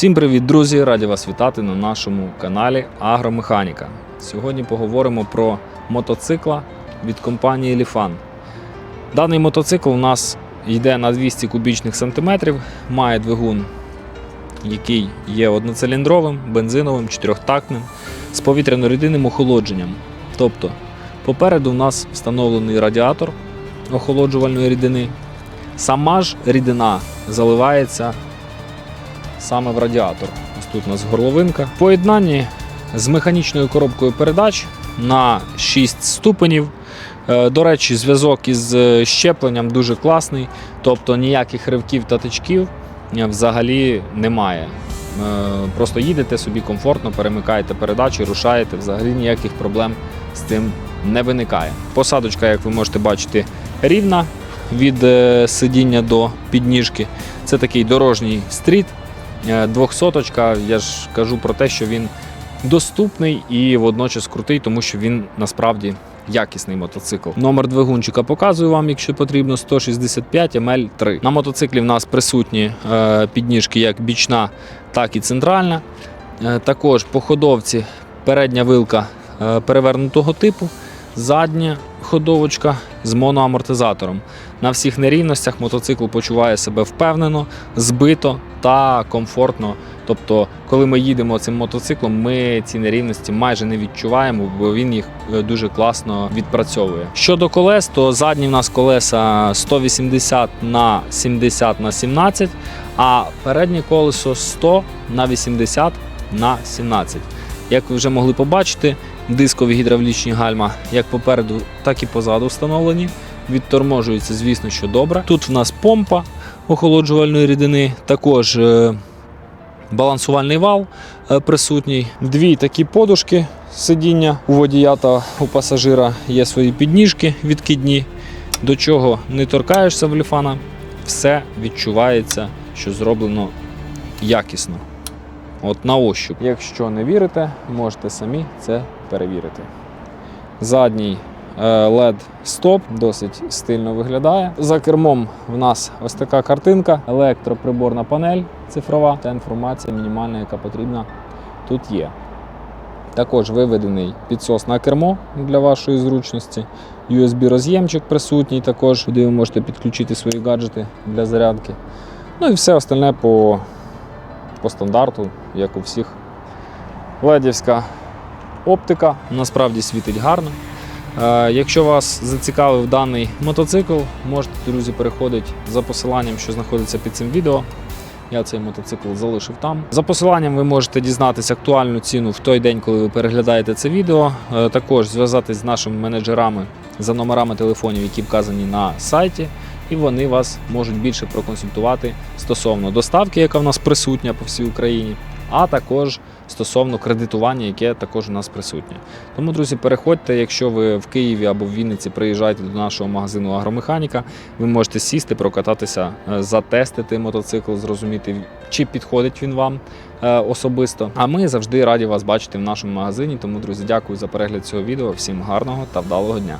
Всім привіт, друзі! Раді вас вітати на нашому каналі Агромеханіка. Сьогодні поговоримо про мотоцикла від компанії Lifan. Даний мотоцикл у нас йде на 200 кубічних сантиметрів, має двигун, який є одноциліндровим, бензиновим, чотирьохтактним, з повітряно-рідинним охолодженням. Тобто, попереду у нас встановлений радіатор охолоджувальної рідини. Сама ж рідина заливається саме в радіатор. Ось тут у нас горловинка. В поєднанні з механічною коробкою передач на 6 ступенів. Е, До речі, зв'язок із е, щепленням дуже класний, тобто ніяких ривків та тичків е, взагалі немає. Просто їдете собі комфортно, перемикаєте передачі, рушаєте, взагалі ніяких проблем з цим не виникає. Посадочка, як ви можете бачити, рівна від сидіння до підніжки. Це такий дорожній стріт. Е, Двохсоточка, я ж кажу про те, що він доступний і водночас крутий, тому що він насправді якісний мотоцикл. Номер двигунчика показую вам, якщо потрібно, 165 ML3. На мотоциклі в нас присутні е, підніжки як бічна, так і центральна. Е, Також по ходовці передня вилка перевернутого типу, задня ходовочка з моноамортизатором. На всіх нерівностях мотоцикл почуває себе впевнено, збито та комфортно. Тобто, коли ми їдемо цим мотоциклом, ми ці нерівності майже не відчуваємо, бо він їх е, дуже класно відпрацьовує. Щодо колес, то задні в нас колеса 180 на 70 на 17, а переднє колесо 100 на 80 на 17. Як ви вже могли побачити, дискові гідравлічні гальма як попереду, так і позаду встановлені. Відторможується, звісно, що добре. Тут в нас помпа охолоджувальної рідини, також е, балансувальний вал е, присутній. Дві такі подушки сидіння у водія та у пасажира є свої підніжки відкидні, до чого не торкаєшся в ліфана, все відчувається, що зроблено якісно. От на ощуп. Якщо не вірите, можете самі це перевірити. Задній LED стоп досить стильно виглядає. За кермом в нас ось така картинка, електроприборна панель цифрова та інформація мінімальна, яка потрібна, тут є. Також виведений підсос на кермо для вашої зручності. USB-роз'ємчик присутній, також, куди ви можете підключити свої гаджети для зарядки. Ну і все остальне по, по стандарту, як у всіх. Ледівська оптика насправді світить гарно. Е, Якщо вас зацікавив даний мотоцикл, можете, друзі, переходити за посиланням, що знаходиться під цим відео. Я цей мотоцикл залишив там. За посиланням ви можете дізнатися актуальну ціну в той день, коли ви переглядаєте це відео. Е, Також зв'язатись з нашими менеджерами за номерами телефонів, які вказані на сайті, і вони вас можуть більше проконсультувати стосовно доставки, яка в нас присутня по всій Україні, а також стосовно кредитування, яке також у нас присутнє. Тому, друзі, переходьте, якщо ви в Києві або в Вінниці приїжджаєте до нашого магазину Агромеханіка, ви можете сісти, прокататися, е, затестити мотоцикл, зрозуміти, чи підходить він вам е, особисто. А ми завжди раді вас бачити в нашому магазині. Тому, друзі, дякую за перегляд цього відео. Всім гарного та вдалого дня.